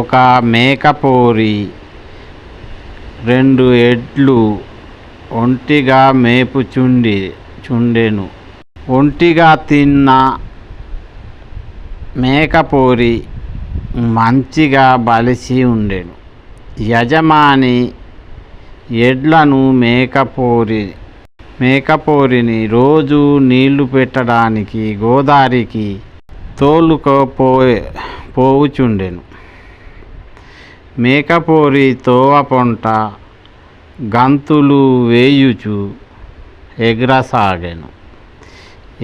ఒక మేకపోరి రెండు ఎడ్లు ఒంటిగా మేపుచుండి చుండెను. ఒంటిగా తిన్న మేకపోరి మంచిగా బలిసి ఉండెను. యజమాని ఎడ్లను మేకపోరి మేకపోరిని రోజు నీళ్ళు పెట్టడానికి గోదారికి తోలుకోపో పోవుచుండెను. మేకపోరి తోవపొంట గంతులు వేయుచు ఎగరసాగెను.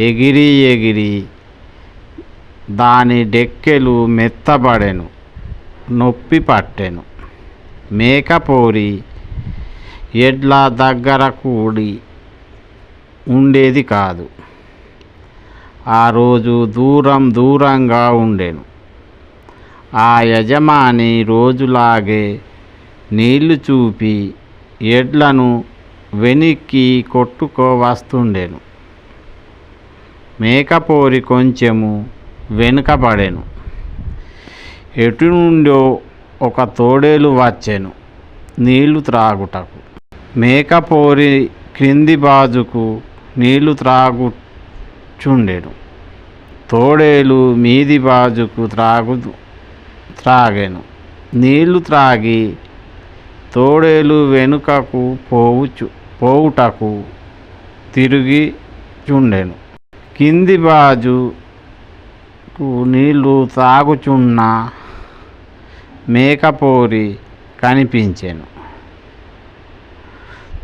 ఎగిరి ఎగిరి దాని డెక్కెలు మెత్తబడెను నొప్పి పట్టెను. మేకపోరి ఎడ్ల దగ్గర కూడి ఉండేది కాదు. ఆ రోజు దూరం దూరంగా ఉండెను. ఆ యజమాని రోజులాగే నీళ్ళు చూపి ఎడ్లను వెనక్కి కొట్టుకోవస్తుండెను. మేకపోరి కొంచెము వెనుకబడెను. ఎటు నుండో ఒక తోడేలు వచ్చెను నీళ్ళు త్రాగుటకు. మేకపోరి క్రింది బాజుకు నీళ్ళు త్రాగుచుండెను. తోడేలు మీది బాజుకు త్రాగు త్రాగాను. నీళ్ళు త్రాగి తోడేలు వెనుకకు పోవుచు పోవుటకు తిరిగి చుండెను. కింది బాజుకు నీళ్ళు తాగుచున్న మేకపోరి కనిపించెను.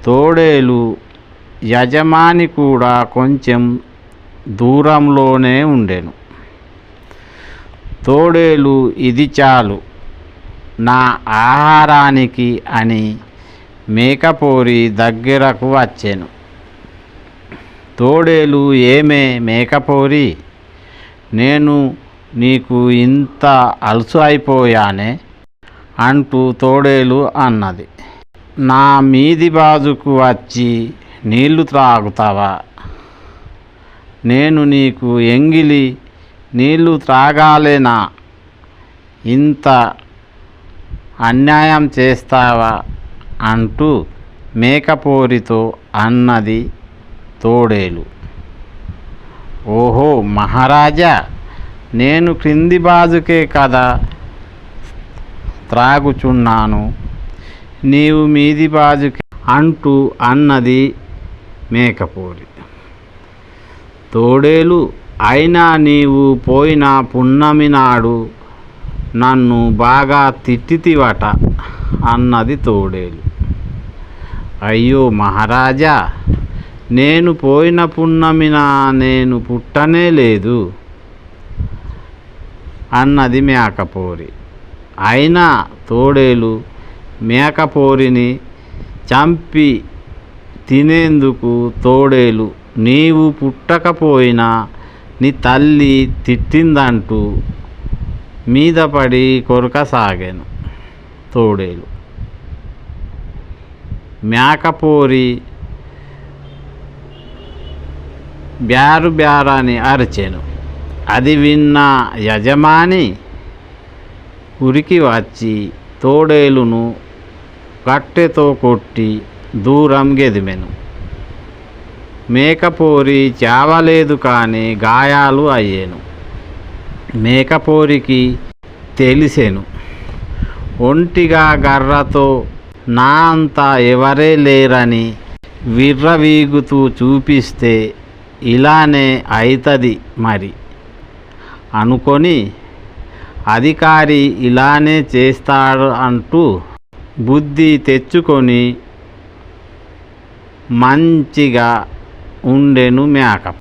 తోడేలు యజమాని కూడా కొంచెం దూరంలోనే ఉండెను. తోడేలు ఇది చాలు. నా ఆహారానికి అని మేకపోరి దగ్గరకు వచ్చాను. తోడేలు ఏమే మేకపోరి? నేను నీకు ఇంత అలసు అయిపోయానే? అంటూ తోడేలు అన్నది. నా మీది బాజుకు వచ్చి నీళ్ళు త్రాగుతావా? నేను నీకు ఎంగిలి నీళ్ళు త్రాగాలేనా? ఇంత అన్యాయం చేస్తావా? అంటూ మేకపోరితో అన్నది తోడేలు. ఓహో మహారాజా నేను క్రింది బాజుకే కదా త్రాగుచున్నాను. నీవు మీది బాజుకే అంటూ అన్నది మేకపోరి. తోడేలు అయినా నీవు పోయిన పున్నమి నాడు నన్ను బాగా తిట్టితివట అన్నది తోడేలు. అయ్యో మహారాజా నేను పోయిన పున్నమిన నేను పుట్టనే లేదు అన్నది మేకపోరి. అయినా తోడేలు మేకపోరిని చంపి తినేందుకు తోడేలు నీవు పుట్టకపోయినా నీ తల్లి తిట్టిందంటూ మీద పడి కొరక సాగాను తోడేలు. మేకపోరి బ్యారు బ్యారని అరిచాను. అది విన్న యజమాని ఉరికి వచ్చి తోడేలును కట్టెతో కొట్టి దూరం గెదిమెను. మేకపోరి చావలేదు కానీ గాయాలు అయ్యాను. మేకపోరికి తెలిసెను. ఒంటిగా గర్రతో నా అంతా ఎవరే లేరని విర్రవీగుతూ చూపిస్తే ఇలానే అవుతుంది మరి. అనుకొని అధికారి ఇలానే చేస్తాడు అంటూ బుద్ధి తెచ్చుకొని మంచిగా ఉండెను మేక